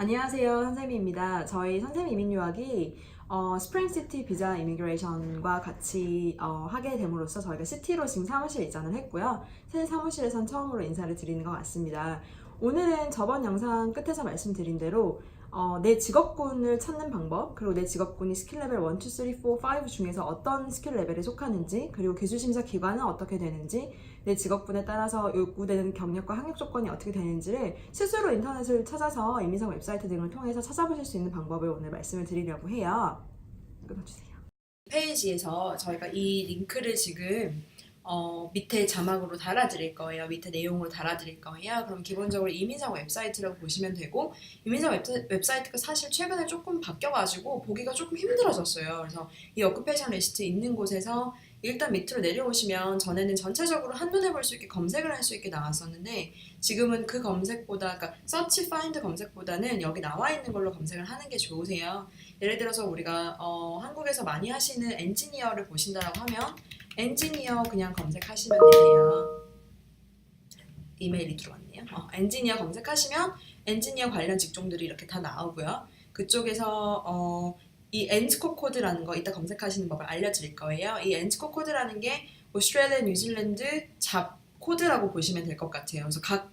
안녕하세요. 선생님입니다. 저희 선생님 이민 유학이 어, 스프링시티 비자 이미그레이션과 같이 어, 하게 됨으로써 저희가 시티로 지금 사무실 이전을 했고요. 새 사무실에선 처음으로 인사를 드리는 것 같습니다. 오늘은 저번 영상 끝에서 말씀드린 대로 어, 내 직업군을 찾는 방법, 그리고 내 직업군이 스킬 레벨 1, 2, 3, 4, 5 중에서 어떤 스킬 레벨에 속하는지, 그리고 기술심사 기관은 어떻게 되는지, 내 직업군에 따라서 요구되는 경력과 학력 조건이 어떻게 되는지를 스스로 인터넷을 찾아서 이민성 웹사이트 등을 통해서 찾아보실 수 있는 방법을 오늘 말씀을 드리려고 해요. 끊어주세요. 페이지에서 저희가 이 링크를 지금 어, 밑에 자막으로 달아드릴 거예요. 밑에 내용으로 달아드릴 거예요. 그럼 기본적으로 이민상 웹사이트라고 보시면 되고 이민상 웹, 웹사이트가 사실 최근에 조금 바뀌어가지고 보기가 조금 힘들어졌어요. 그래서 이 어쿠페이션 리스트 있는 곳에서 일단 밑으로 내려오시면 전에는 전체적으로 한눈에 볼 수 있게 검색을 할 수 있게 나왔었는데 지금은 그 검색보다 그러니까 서치 파인드 검색보다는 여기 나와 있는 걸로 검색을 하는 게 좋으세요. 예를 들어서 우리가 어, 한국에서 많이 하시는 엔지니어를 보신다라고 하면 엔지니어 그냥 검색하시면 되세요. 이메일이 들어왔네요. 어, 엔지니어 검색하시면 엔지니어 관련 직종들이 이렇게 다 나오고요. 그쪽에서 어, 이 엔스코 코드라는 거 이따 검색하시는 법을 알려드릴 거예요. 이 엔스코 코드라는 게 오스트레일리아, 뉴질랜드 잡 코드라고 보시면 될 것 같아요. 그래서 각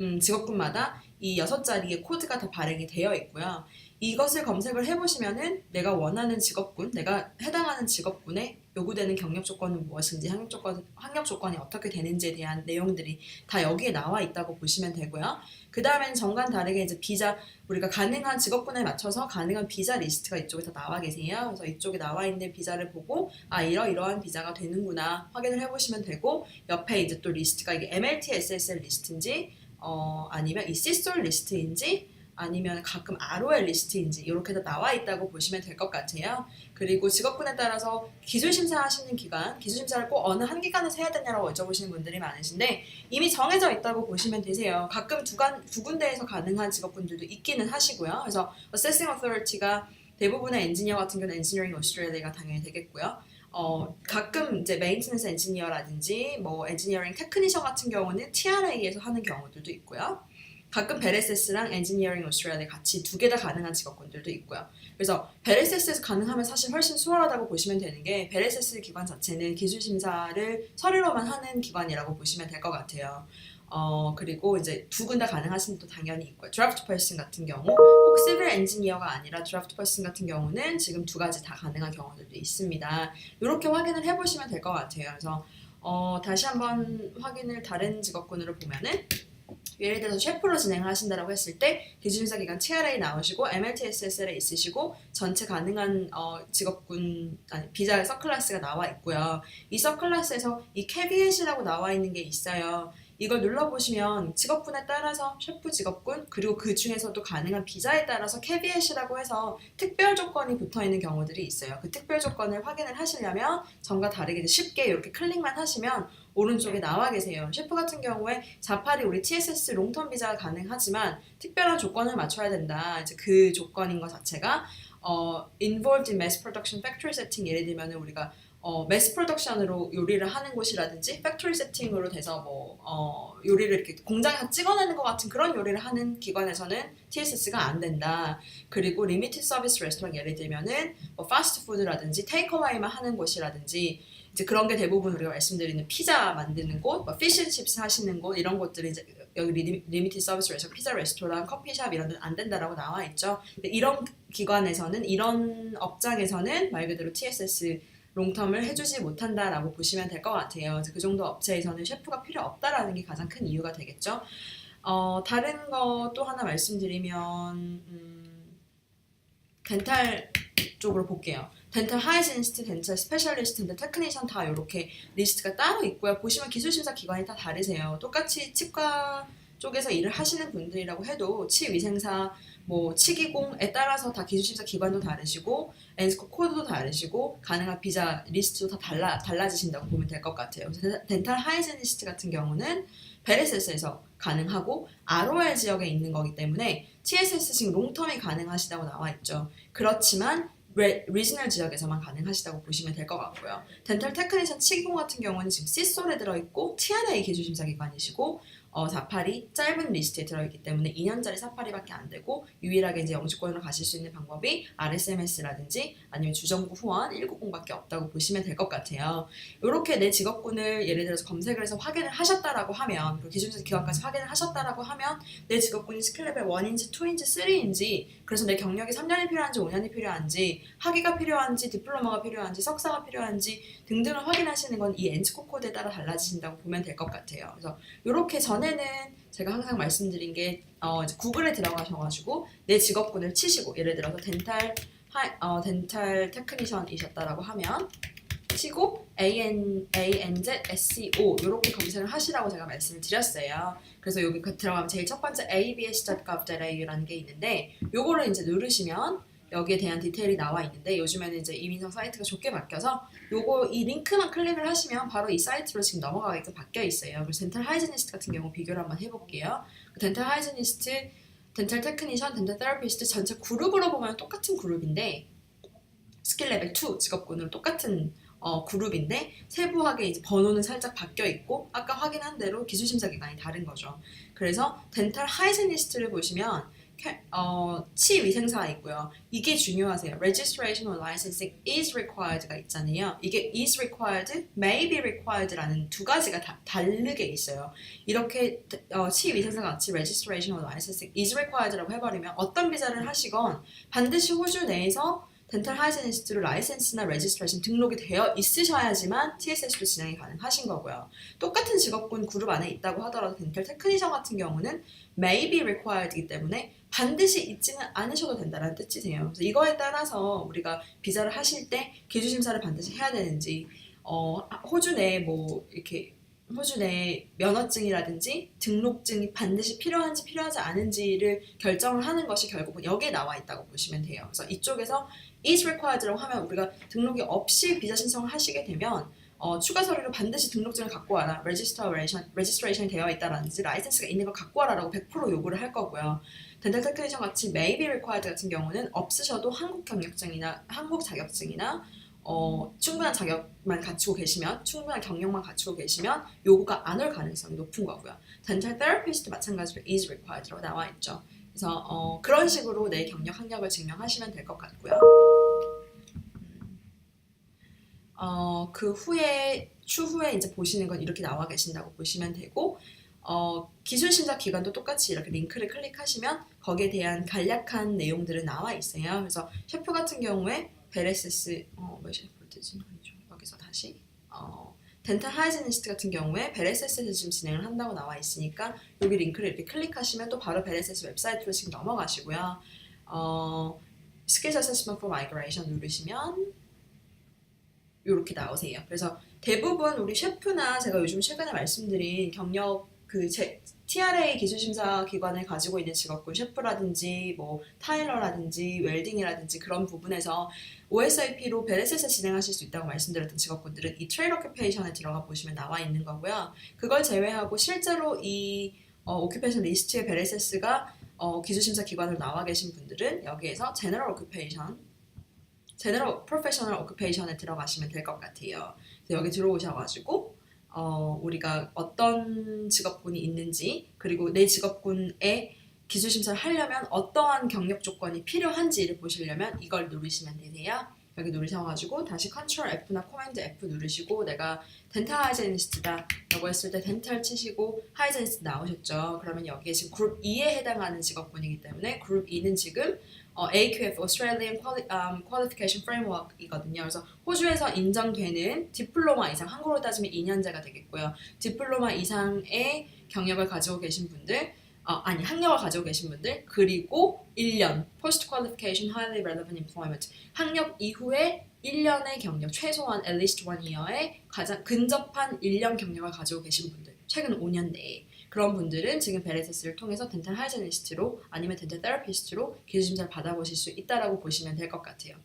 음, 직업군마다 이 여섯 자리의 코드가 다 발행이 되어 있고요. 이것을 검색을 해보시면은 내가 원하는 직업군, 내가 해당하는 직업군에 요구되는 경력 조건은 무엇인지, 학력 조건, 학력 조건이 어떻게 되는지에 대한 내용들이 다 여기에 나와 있다고 보시면 되고요. 그 다음엔 정관 다르게 이제 비자, 우리가 가능한 직업군에 맞춰서 가능한 비자 리스트가 이쪽에 다 나와 계세요. 그래서 이쪽에 나와 있는 비자를 보고, 아, 이러이러한 비자가 되는구나 확인을 해보시면 되고, 옆에 이제 또 리스트가 이게 MLT SSL 리스트인지, 어, 아니면 이 시솔 리스트인지, 아니면 가끔 ROL 리스트인지 이렇게 다 나와 있다고 보시면 될 것 같아요. 그리고 직업군에 따라서 기술 심사하시는 기간, 기술 심사를 꼭 어느 한 기관에서 해야 되냐라고 여쭤보시는 분들이 많으신데 이미 정해져 있다고 보시면 되세요. 가끔 두, 간, 두 군데에서 가능한 직업군들도 있기는 하시고요. 그래서 Assessing Authority가 대부분의 엔지니어 같은 경우는 엔지니어링 오스트레일리아가 당연히 되겠고요. 어, 가끔 이제 메인테넌스 엔지니어라든지 뭐 엔지니어링 테크니션 같은 경우는 TRA에서 하는 경우들도 있고요. 가끔 베레세스랑 엔지니어링 오스트레일리아 같이 두 개 다 가능한 직업군들도 있고요. 그래서 베레세스에서 가능하면 사실 훨씬 수월하다고 보시면 되는 게 베레세스 기관 자체는 기술 심사를 서류로만 하는 기관이라고 보시면 될 것 같아요. 어 그리고 이제 두 군 다 가능하신 분도 당연히 있고요. 드래프트 퍼슨 같은 경우 꼭 시빌 엔지니어가 아니라 드래프트 퍼슨 같은 경우는 지금 두 가지 다 가능한 경우들도 있습니다. 이렇게 확인을 해보시면 될 것 같아요. 그래서 어, 다시 한번 확인을 다른 직업군으로 보면은 예를 들어서 셰프로 진행을 하신다고 했을 때 기준사 기간 TRA 나오시고 MLTSSL에 있으시고 전체 가능한 어, 직업군 아니 비자 서클래스가 나와 있고요. 이 서클래스에서 이 캐비엣이라고 나와 있는 게 있어요. 이걸 눌러보시면 직업군에 따라서 셰프 직업군 그리고 그 중에서도 가능한 비자에 따라서 캐비엣이라고 해서 특별 조건이 붙어 있는 경우들이 있어요. 그 특별 조건을 확인을 하시려면 전과 다르게 쉽게 이렇게 클릭만 하시면 오른쪽에 나와 계세요. 셰프 같은 경우에 자팔이 우리 TSS 롱텀 비자가 가능하지만 특별한 조건을 맞춰야 된다. 이제 그 조건인 것 자체가 어, involved in mass production factory setting 예를 들면 우리가 어, 매스 프로덕션으로 요리를 하는 곳이라든지 팩토리 세팅으로 돼서 뭐 어, 요리를 이렇게 공장에서 찍어내는 것 같은 그런 요리를 하는 기관에서는 TSS가 안 된다. 그리고 리미티드 서비스 레스토랑 예를 들면은 뭐 파스트푸드라든지 테이크어웨이만 하는 곳이라든지 이제 그런 게 대부분 우리가 말씀드리는 피자 만드는 곳, 뭐 피쉬칩스 하시는 곳 이런 곳들이 이제 여기 리, 리미티드 서비스에서 피자 레스토랑, 커피숍 이런 데는 안 된다라고 나와 있죠. 이런 기관에서는 이런 업장에서는 말 그대로 TSS 롱텀을 해주지 못한다라고 보시면 될 것 같아요. 그 정도 업체에서는 셰프가 필요 없다라는 게 가장 큰 이유가 되겠죠. 어, 다른 거 또 하나 말씀드리면 음, 덴탈 쪽으로 볼게요. 덴탈 하이지니스트, 덴탈 스페셜리스트, 덴탈 테크니션 다 이렇게 리스트가 따로 있고요. 보시면 기술 심사 기관이 다 다르세요. 똑같이 치과 쪽에서 일을 하시는 분들이라고 해도 치위생사, 뭐 치기공에 따라서 다 기술 심사 기관도 다르시고 엔스코 코드도 다르시고 가능한 비자 리스트도 다 달라 달라지신다고 보면 될 것 같아요. 덴탈 하이지니스트 같은 경우는 베레세스에서 가능하고 ROL 지역에 있는 거기 때문에 TSS 지금 롱텀이 가능하시다고 나와 있죠. 그렇지만 레, 리지널 지역에서만 가능하시다고 보시면 될 것 같고요. 덴탈 테크니션 치기공 같은 경우는 지금 시솔에 들어있고 TRA 기술심사 기관이시고 어, 사파리 짧은 리스트에 들어있기 때문에 2년짜리 사파리밖에 안 되고 유일하게 이제 영주권으로 가실 수 있는 방법이 RSMS라든지 아니면 주정부 후원 190밖에 없다고 보시면 될 것 같아요. 이렇게 내 직업군을 예를 들어서 검색을 해서 확인을 하셨다라고 하면 그리고 기준선 기관까지 확인을 하셨다라고 하면 내 직업군이 스킬 레벨 1인지 2인지 3인지 그래서 내 경력이 3년이 필요한지 5년이 필요한지 학위가 필요한지 디플로마가 필요한지 석사가 필요한지 등등을 확인하시는 건 이 엔치코 코드에 따라 달라지신다고 보면 될 것 같아요. 그래서 이렇게 전 에는 제가 항상 말씀드린 게 어, 이제 구글에 들어가셔가지고 내 직업군을 치시고 예를 들어서 덴탈 하, 어, 덴탈 테크니션이셨다라고 하면 치고 AN, ANZ, SEO 이렇게 검색을 하시라고 제가 말씀을 드렸어요. 그래서 여기 그 들어가면 제일 첫 번째 abs.gov.au라는 게 있는데 요거를 이제 누르시면 여기에 대한 디테일이 나와 있는데 요즘에는 이제 이민성 사이트가 좋게 바뀌어서 요거 이 링크만 클릭을 하시면 바로 이 사이트로 지금 넘어가게끔 바뀌어 있어요. 그래서 덴탈 하이지니스트 같은 경우 비교를 한번 해볼게요. 덴탈 하이지니스트, 덴탈 테크니션, 덴탈 테라피스트 전체 그룹으로 보면 똑같은 그룹인데 스킬 레벨 2 직업군으로 똑같은 어, 그룹인데 세부하게 이제 번호는 살짝 바뀌어 있고 아까 확인한 대로 기술 심사 기관이 다른 거죠. 그래서 덴탈 하이지니스트를 보시면 캐- 어, 치위생사가 있고요. 이게 중요하세요. Registration or licensing is required가 있잖아요. 이게 is required, may be required라는 두 가지가 다 다르게 있어요. 이렇게 어, 치위생사 같이 registration or licensing is required라고 해버리면 어떤 비자를 하시건 반드시 호주 내에서 덴탈 하이제니스트로 라이센스나 레지스트레이션 등록이 되어 있으셔야지만 TSS도 진행이 가능하신 거고요. 똑같은 직업군 그룹 안에 있다고 하더라도 덴탈 테크니션 같은 경우는 may be required이기 때문에 반드시 있지는 않으셔도 된다는 뜻이세요. 그래서 이거에 따라서 우리가 비자를 하실 때 기주 심사를 반드시 해야 되는지 어, 호주 내에 뭐 이렇게 호주 내 면허증이라든지 등록증이 반드시 필요한지 필요하지 않은지를 결정을 하는 것이 결국은 여기에 나와 있다고 보시면 돼요. 그래서 이쪽에서 is required라고 하면 우리가 등록이 없이 비자 신청을 하시게 되면 어, 추가 서류로 반드시 등록증을 갖고 와라, registration, registration 되어 있다라든지 라이센스가 있는 걸 갖고 와라라고 100% 요구를 할 거고요. 덴탈 테크니션 같이 may be required 같은 경우는 없으셔도 한국 경력증이나 한국 자격증이나 어, 충분한 자격만 갖추고 계시면 충분한 경력만 갖추고 계시면 요구가 안 올 가능성이 높은 거고요. 덴탈 테라피스트 마찬가지로 is required라고 나와 있죠. 그래서 어, 그런 식으로 내 경력 학력을 증명하시면 될 것 같고요. 어, 그 후에 추후에 이제 보시는 건 이렇게 나와 계신다고 보시면 되고 어, 기술 심사 기관도 똑같이 이렇게 링크를 클릭하시면 거기에 대한 간략한 내용들은 나와 있어요. 그래서 셰프 같은 경우에 베레세스 어, 왜 셰프를 뜨지? 아니죠. 여기서 다시 어, 덴탈 하이제니스트 같은 경우에 베레세스에서 지금 진행을 한다고 나와 있으니까 여기 링크를 이렇게 클릭하시면 또 바로 베레세스 웹사이트로 지금 넘어가시고요. 어, Skills Assessment for Migration 누르시면 이렇게 나오세요. 그래서 대부분 우리 셰프나 제가 요즘 최근에 말씀드린 경력 그 제, TRA 기술심사 기관을 가지고 있는 직업군 셰프라든지 뭐 타일러라든지 웰딩이라든지 그런 부분에서 OSIP로 베레셋에 진행하실 수 있다고 말씀드렸던 직업군들은 이 트레이드 오큐페이션에 들어가 보시면 나와 있는 거고요. 그걸 제외하고 실제로 이 어, 오큐페이션 리스트에 베레세스가 어, 기술심사 기관으로 나와 계신 분들은 여기에서 제너럴 오큐페이션 제너럴 프로페셔널 오큐페이션에 들어가시면 될 것 같아요. 여기 들어오셔가지고 어, 우리가 어떤 직업군이 있는지 그리고 내 직업군에 기술 심사를 하려면 어떠한 경력 조건이 필요한지를 보시려면 이걸 누르시면 되세요. 여기 누르셔가지고 다시 컨트롤 F나 코맨드 F 누르시고 내가 덴탈 하이제니스트다 라고 했을 때 덴탈 치시고 하이제니스트 나오셨죠. 그러면 여기에 지금 그룹 2에 해당하는 직업군이기 때문에 그룹 2는 지금 어, AQF Australian Quali, um, Qualification Framework이거든요. 그래서 호주에서 인정되는 디플로마 이상 한국으로 따지면 2년제가 되겠고요. 디플로마 이상의 경력을 가지고 계신 분들 어, 아니 학력을 가지고 계신 분들 그리고 1년 Post Qualification Highly Relevant Employment 학력 이후에 1년의 경력 최소한 at least one year의 가장 근접한 1년 경력을 가지고 계신 분들 최근 5년 내에 그런 분들은 지금 베레세스를 통해서 덴탈 하이제니스트로 아니면 덴탈 테라피스트로 기술 심사를 받아보실 수 있다라고 보시면 될 것 같아요.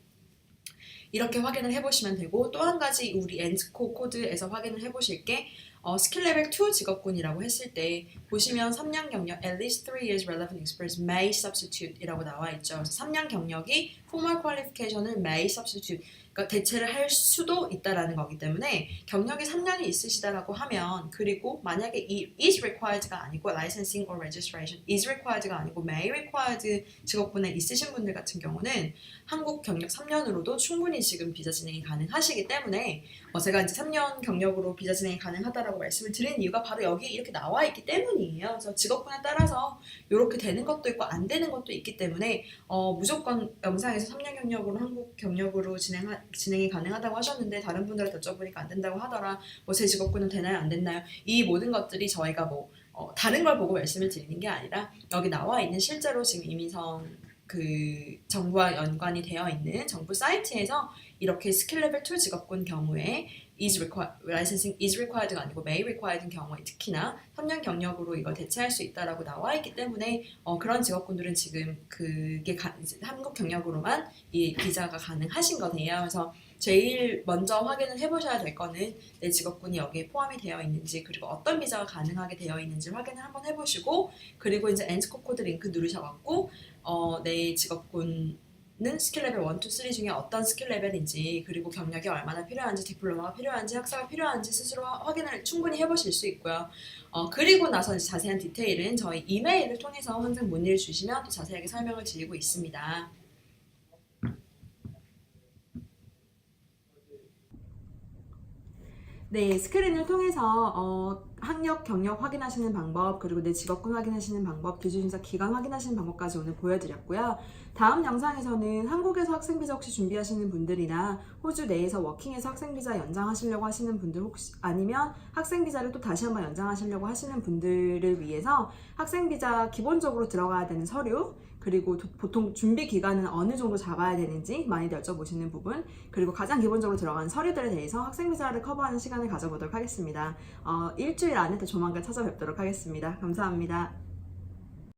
이렇게 확인을 해보시면 되고 또 한 가지 우리 엔스코 코드에서 확인을 해보실 게 어, 스킬 레벨 2 직업군이라고 했을 때 보시면 3년 경력 at least 3 years relevant experience may substitute 이라고 나와 있죠. 그래서 3년 경력이 formal qualification을 may substitute 그러니까 대체를 할 수도 있다라는 거기 때문에 경력이 3년이 있으시다라고 하면 그리고 만약에 이 is required가 아니고 licensing or registration is required가 아니고 may required 직업군에 있으신 분들 같은 경우는 한국 경력 3년으로도 충분히 지금 비자 진행이 가능하시기 때문에 어, 제가 이제 3년 경력으로 비자 진행이 가능하다라고 말씀을 드린 이유가 바로 여기 이렇게 나와 있기 때문이에요. 그래서 직업군에 따라서 이렇게 되는 것도 있고 안 되는 것도 있기 때문에 어, 무조건 영상에서 3년 경력으로 한국 경력으로 진행 진행이 가능하다고 하셨는데 다른 분들한테 여쭤보니까 안 된다고 하더라. 뭐 제 직업군은 되나요 안 됐나요? 이 모든 것들이 저희가 뭐 어, 다른 걸 보고 말씀을 드리는 게 아니라 여기 나와 있는 실제로 지금 이민성 그 정부와 연관이 되어 있는 정부 사이트에서 이렇게 스킬 레벨 2 직업군 경우에 is required, licensing is required가 아니고 may required인 경우에 특히나 3년 경력으로 이걸 대체할 수 있다라고 나와 있기 때문에 어, 그런 직업군들은 지금 그게 가, 한국 경력으로만 이 비자가 가능하신 거네요. 그래서 제일 먼저 확인을 해보셔야 될 거는 내 직업군이 여기에 포함이 되어 있는지 그리고 어떤 비자가 가능하게 되어 있는지 확인을 한번 해보시고 그리고 이제 엔스코 코드 링크 누르셔갖고 어, 내 직업군은 스킬 레벨 1, 2, 3 중에 어떤 스킬 레벨인지 그리고 경력이 얼마나 필요한지 디플로마가 필요한지 학사가 필요한지 스스로 화- 확인을 충분히 해보실 수 있고요. 어, 그리고 나서 자세한 디테일은 저희 이메일을 통해서 항상 문의를 주시면 또 자세하게 설명을 드리고 있습니다. 네, 스크린을 통해서 어, 학력, 경력 확인하시는 방법, 그리고 내 직업군 확인하시는 방법, 기준심사 기간 확인하시는 방법까지 오늘 보여드렸고요. 다음 영상에서는 한국에서 학생비자 혹시 준비하시는 분들이나 호주 내에서 워킹에서 학생비자 연장하시려고 하시는 분들 혹시 아니면 학생비자를 또 다시 한번 연장하시려고 하시는 분들을 위해서 학생비자 기본적으로 들어가야 되는 서류, 그리고 도- 보통 준비 기간은 어느 정도 잡아야 되는지 많이들 여쭤보시는 부분, 그리고 가장 기본적으로 들어가는 서류들에 대해서 학생 비자를 커버하는 시간을 가져보도록 하겠습니다. 어, 일주일 안에 또 조만간 찾아뵙도록 하겠습니다. 감사합니다.